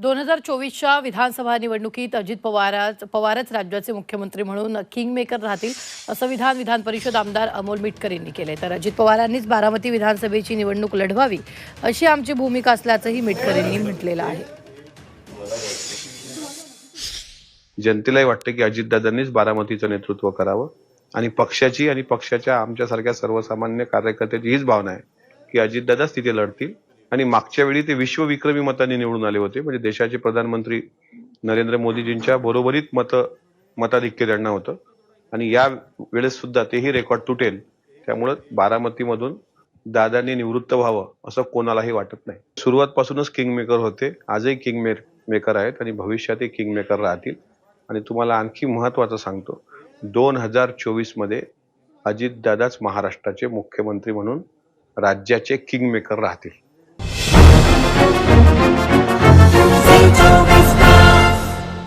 दोन हजार चोवीसच्या विधानसभा निवडणुकीत अजित पवार पवारच राज्याचे मुख्यमंत्री म्हणून किंग मेकर राहतील असं विधान विधान परिषद आमदार अमोल मिटकर यांनी केले तर अजित पवारांनीच बारामती विधानसभेची निवडणूक लढवावी अशी आमची भूमिका असल्याचंही मिटकर यांनी म्हटलेलं आहे. जनतेलाही वाटतं की अजितदादांनीच बारामतीचं नेतृत्व करावं आणि पक्षाची आणि पक्षाच्या आमच्यासारख्या सर्वसामान्य कार्यकर्त्याची हीच भावना आहे की अजितदादाच तिथे लढतील. आणि मागच्या वेळी ते विश्वविक्रमी मतांनी निवडून आले होते. म्हणजे देशाचे प्रधानमंत्री नरेंद्र मोदीजींच्या बरोबरीत मत मताधिक्य त्यांना होतं. आणि या वेळेस सुद्धा तेही रेकॉर्ड तुटेल. त्यामुळं बारामतीमधून दादांनी निवृत्त व्हावं असं कोणालाही वाटत नाही. सुरुवातपासूनच किंग मेकर होते. आजही किंग मेकर आहेत आणि भविष्यातही किंग मेकर राहतील. आणि तुम्हाला आणखी महत्वाचं सांगतो दोन हजार चोवीसमध्ये अजितदादाच महाराष्ट्राचे मुख्यमंत्री म्हणून राज्याचे किंग मेकर राहतील.